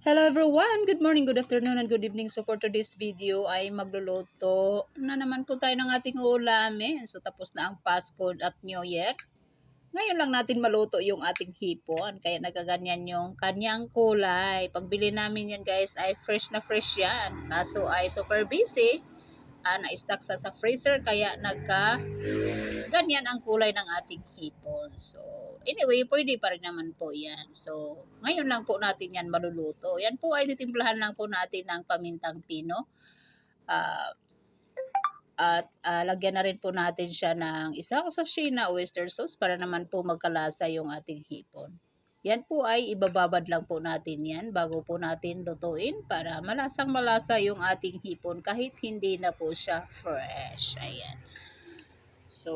Hello everyone! Good morning, good afternoon, and good evening. So for today's video ay magluluto na naman po tayo ng ating ulamin. So tapos na ang Pasko at New Year. Ngayon lang natin maluto yung ating hipon. Kaya nagaganyan yung kanyang kulay. Pagbili namin yan guys ay fresh na fresh yan. Kaso ay super busy. Uh, na-stock sa, sa freezer kaya nagka ganyan ang kulay ng ating hipon. So anyway, pwede pa rin naman po yan. So, ngayon lang po natin yan maluluto. Yan po ay titimplahan lang po natin ng pamintang pino. Uh, at uh, lagyan na rin po natin siya ng isang sachet na oyster sauce para naman po magkalasa yung ating hipon. Yan po ay ibababad lang po natin yan bago po natin lutuin para malasang malasa yung ating hipon kahit hindi na po siya fresh. Ayan. So,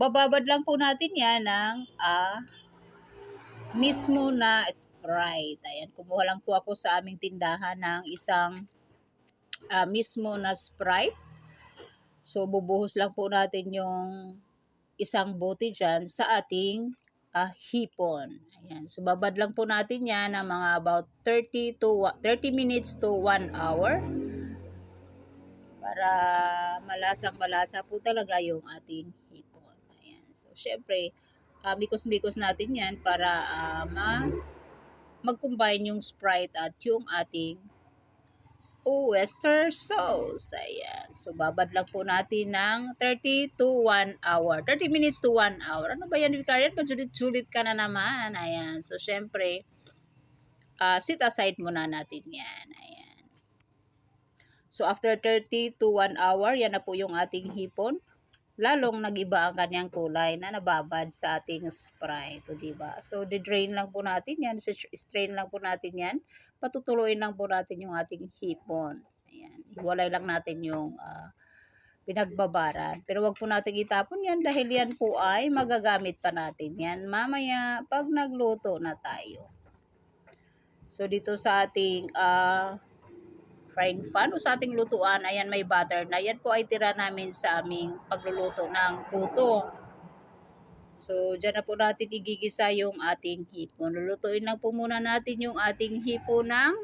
bababad lang po natin yan ng uh, mismo na Sprite. Ayan, kumuha lang po ako sa aming tindahan ng isang uh, mismo na Sprite. So, bubuhos lang po natin yung isang bote dyan sa ating uh, hipon. Ayan. So, babad lang po natin yan ng mga about 30 to 30 minutes to 1 hour para malasang malasa po talaga yung ating hipon. Ayan. So, syempre, uh, mikos-mikos natin yan para uh, ma mag-combine yung Sprite at yung ating oyster sauce. Ayan. So, babad lang po natin ng 30 to 1 hour. 30 minutes to 1 hour. Ano ba yan, Vicarian? Pajulit-julit ka na naman. Ayan. So, syempre, uh, sit aside muna natin yan. Ayan. So, after 30 to 1 hour, yan na po yung ating hipon. Lalong nagiba ang kanyang kulay na nababad sa ating Sprite. O, diba? So, di-drain lang po natin yan. Strain lang po natin yan patutuloyin lang po natin yung ating hipon. Ayan. Hiwalay lang natin yung uh, pinagbabaran. Pero wag po natin itapon yan dahil yan po ay magagamit pa natin yan mamaya pag nagluto na tayo. So dito sa ating uh, frying pan o sa ating lutuan, ayan may butter na. Yan po ay tira namin sa aming pagluluto ng puto. So, dyan na po natin igigisa yung ating hipon. Lulutuin lang po muna natin yung ating hipon ng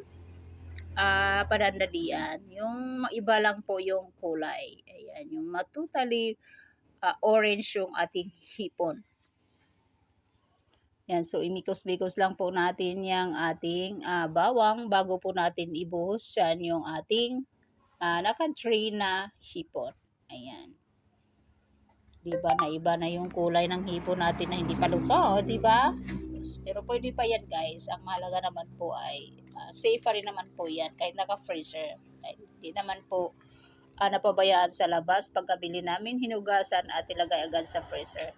uh, panandalian. Yung iba lang po yung kulay. Ayan, yung matutally uh, orange yung ating hipon. Yan, so imikos-mikos lang po natin yung ating uh, bawang bago po natin ibuhos yan yung ating uh, naka-tray na hipon. Ayan. 'Di ba? Na iba na yung kulay ng hipon natin na hindi pa luto, 'di ba? Pero pwede pa 'yan, guys. Ang mahalaga naman po ay uh, safe rin naman po 'yan kahit naka-freezer. Hindi naman po uh, napabayaan sa labas pagkabili namin, hinugasan at ilagay agad sa freezer.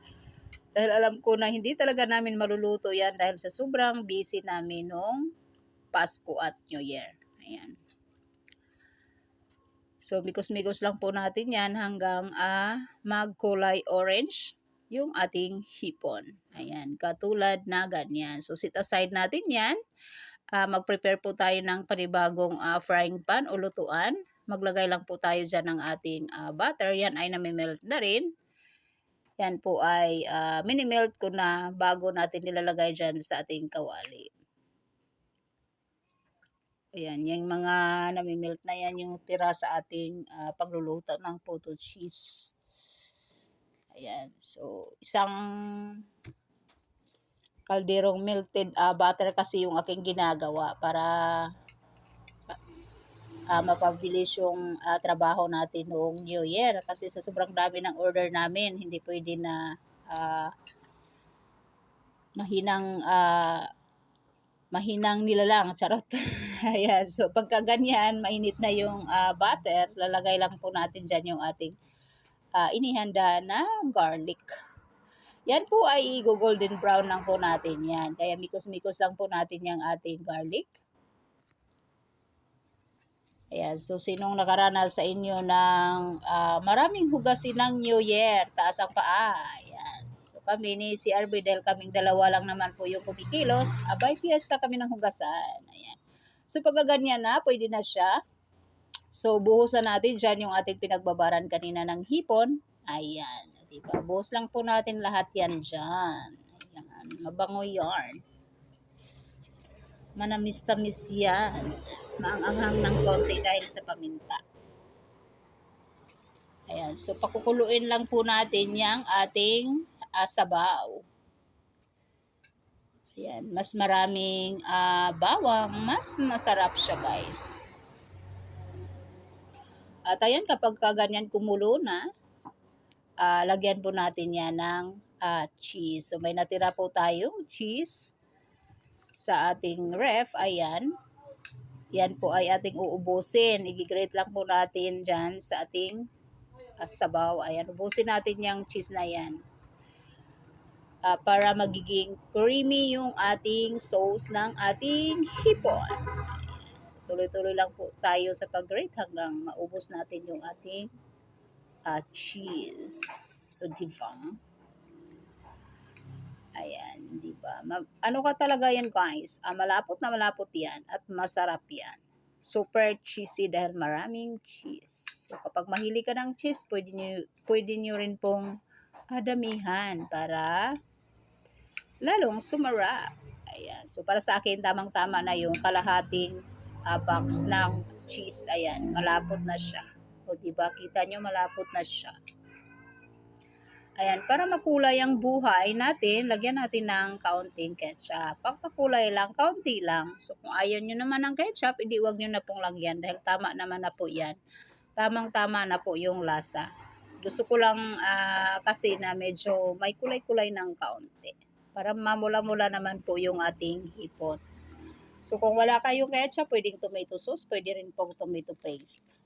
Dahil alam ko na hindi talaga namin maluluto 'yan dahil sa sobrang busy namin nung Pasko at New Year. Ayan. So, mikos-mikos lang po natin yan hanggang uh, magkulay orange yung ating hipon. Ayan, katulad na ganyan. So, sit aside natin yan. Uh, mag-prepare po tayo ng panibagong uh, frying pan o lutuan. Maglagay lang po tayo dyan ng ating uh, butter. Yan ay namimelt na rin. Yan po ay uh, mini-melt ko na bago natin nilalagay dyan sa ating kawali. Ayan, yung mga namimelt na yan, yung tira sa ating uh, pagluluto ng photo cheese. Ayan, so isang kalderong melted uh, butter kasi yung aking ginagawa para uh, mapabilis yung uh, trabaho natin noong New Year. Kasi sa sobrang dami ng order namin, hindi pwede na uh, mahinang uh, mahinang nila lang, charot. Ayan, so pagka ganyan, mainit na yung uh, butter, lalagay lang po natin dyan yung ating uh, inihanda na garlic. Yan po ay golden brown lang po natin yan. Kaya mikos-mikos lang po natin yung ating garlic. Ayan, so sinong nakaranas sa inyo ng uh, maraming hugasin ng New Year, taas ang paa. Ayan. So kami ni si Arbidel, kaming dalawa lang naman po yung kumikilos. Abay, fiesta kami ng hugasan. Ayan. So pagkaganyan na, pwede na siya. So buhusan natin dyan yung ating pinagbabaran kanina ng hipon. Ayan, diba? Buhos lang po natin lahat yan dyan. Ayan, mabango yarn. Manamis-tamis yan. Maanganghang ng konti dahil sa paminta. Ayan. So, pakukuluin lang po natin yung ating ah, sabaw. Ayan. Mas maraming ah, bawang. Mas masarap siya, guys. At ayan, kapag ka ganyan kumulo na, ah, lagyan po natin yan ng ah, cheese. So, may natira po tayong cheese sa ating ref. Ayan. Yan po ay ating uubusin. Igigrate lang po natin dyan sa ating ah, sabaw. Ayan, ubusin natin yung cheese na yan. Ah, para magiging creamy yung ating sauce ng ating hipon. So, tuloy-tuloy lang po tayo sa pag-grate hanggang maubos natin yung ating ah, cheese. O, diba? Ayan, di ba? Ano ka talaga yan, guys? Ah, malapot na malapot yan at masarap yan. Super cheesy dahil maraming cheese. So, kapag mahili ka ng cheese, pwede nyo, pwede nyo rin pong adamihan para lalong sumarap. Ayan. So, para sa akin, tamang-tama na yung kalahating ah, box ng cheese. Ayan, malapot na siya. O, di ba? Kita nyo, malapot na siya. Ayan, para makulay ang buhay natin, lagyan natin ng kaunting ketchup. Pagpakulay lang, kaunti lang. So, kung ayaw nyo naman ng ketchup, hindi wag nyo na pong lagyan dahil tama naman na po yan. Tamang-tama na po yung lasa. Gusto ko lang ah, kasi na medyo may kulay-kulay ng kaunti. Para mamula-mula naman po yung ating hipon. So, kung wala kayong ketchup, pwedeng tomato sauce, pwede rin pong tomato paste.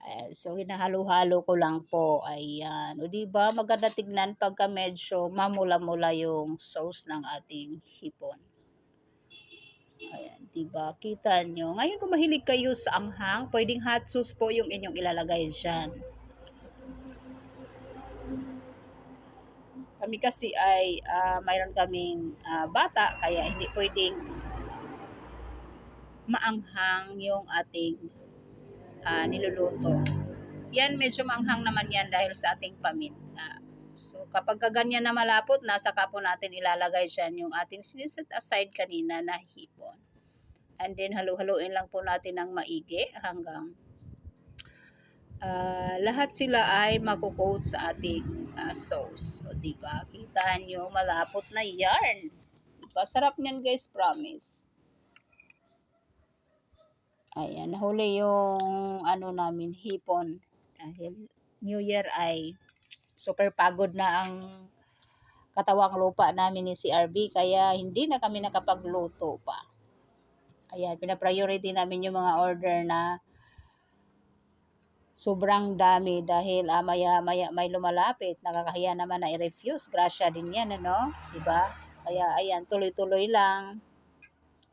Ayan, so hinahalo-halo ko lang po. Ayan. O di ba maganda tignan pagka medyo mamula-mula yung sauce ng ating hipon. Ayan, di ba? Kita nyo. Ngayon kung mahilig kayo sa anghang, pwedeng hot sauce po yung inyong ilalagay dyan. Kami kasi ay ah, mayroon kaming ah, bata, kaya hindi pwedeng maanghang yung ating ah, niluluto. Yan, medyo maanghang naman yan dahil sa ating paminta. So, kapag ka ganyan na malapot na, saka po natin ilalagay dyan yung ating siniset aside kanina na hipon. And then, halu-haluin lang po natin ng maigi hanggang ah, lahat sila ay makukoat sa ating ah, sauce. O, di ba? Kita nyo, malapot na yarn. Diba? Sarap niyan, guys, promise. Ayan, nahuli yung ano namin, hipon. Dahil New Year ay super pagod na ang katawang lupa namin ni CRB kaya hindi na kami nakapagluto pa. Ayan, pina-priority namin yung mga order na sobrang dami dahil ah, maya, maya may lumalapit. Nakakahiya naman na i-refuse. Grasya din yan, ano? Diba? Kaya ayan, tuloy-tuloy lang.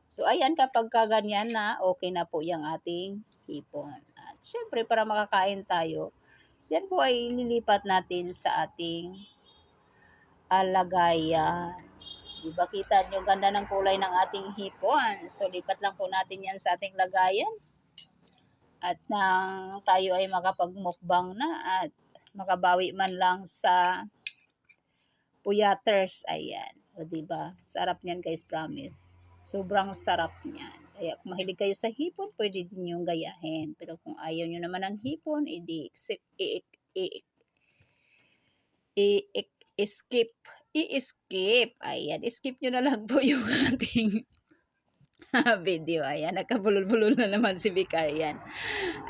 So, ayan, kapag kaganyan na, okay na po yung ating hipon. At syempre, para makakain tayo, yan po ay lilipat natin sa ating alagayan. Diba kita nyo, ganda ng kulay ng ating hipon. So, lipat lang po natin yan sa ating lagayan. At nang tayo ay makapagmukbang na at makabawi man lang sa puyaters. Ayan. O, diba? Sarap niyan guys, promise. Sobrang sarap niyan. Kaya kung mahilig kayo sa hipon, pwede din yung gayahin. Pero kung ayaw nyo naman ng hipon, edi i- i- i- i- i- skip. I-skip. Ayan, skip nyo na lang po yung ating video. Ayan, nagkabulol-bulol na naman si Vicarian.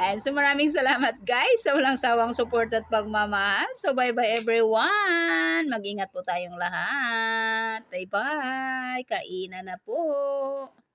Ayan, so maraming salamat guys sa walang sawang support at pagmamahal. So bye-bye everyone. Mag-ingat po tayong lahat. Bye-bye. Kainan na po.